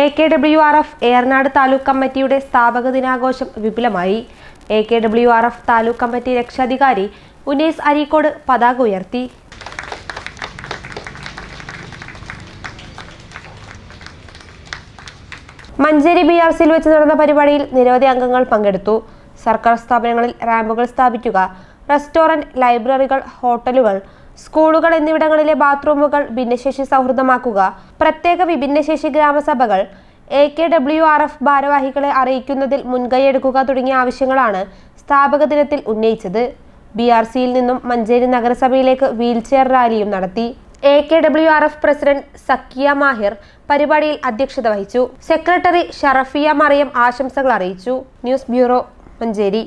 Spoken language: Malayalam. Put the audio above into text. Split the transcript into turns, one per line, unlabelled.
A K W R F Eranad taluk കമ്മിറ്റിയുടെ സ്ഥാപക ദിനാഘോഷം വിപുലമായി. A K W R F taluk committee രക്ഷാധികാരി ഉനേസ് അരീക്കോട് പതാക ഉയർത്തി. മഞ്ചേരി ബി ആർ സിയിൽ വെച്ച് നടന്ന പരിപാടിയിൽ നിരവധി അംഗങ്ങൾ പങ്കെടുത്തു. സർക്കാർ സ്ഥാപനങ്ങളിൽ റാമ്പുകൾ സ്ഥാപിക്കുക റെസ്റ്റോറന്റ് ലൈബ്രറികൾ ഹോട്ടലുകൾ സ്കൂളുകൾ എന്നിവിടങ്ങളിലെ ബാത്റൂമുകൾ ഭിന്നശേഷി സൗഹൃദമാക്കുക. പ്രത്യേക വിഭിന്നശേഷി ഗ്രാമസഭകൾ A K W R F ഭാരവാഹികളെ അറിയിക്കുന്നതിൽ മുൻകൈയെടുക്കുക തുടങ്ങിയ ആവശ്യങ്ങളാണ് സ്ഥാപക ദിനത്തിൽ ഉന്നയിച്ചത്. ബി ആർ സിയിൽ നിന്നും മഞ്ചേരി നഗരസഭയിലേക്ക് വീൽചെയർ റാലിയും നടത്തി. A K W R F president Zakiya Mahir പരിപാടിയിൽ അധ്യക്ഷത വഹിച്ചു. സെക്രട്ടറി ഷറഫിയ മറിയം ആശംസകൾ അറിയിച്ചു. News bureau Manjeri.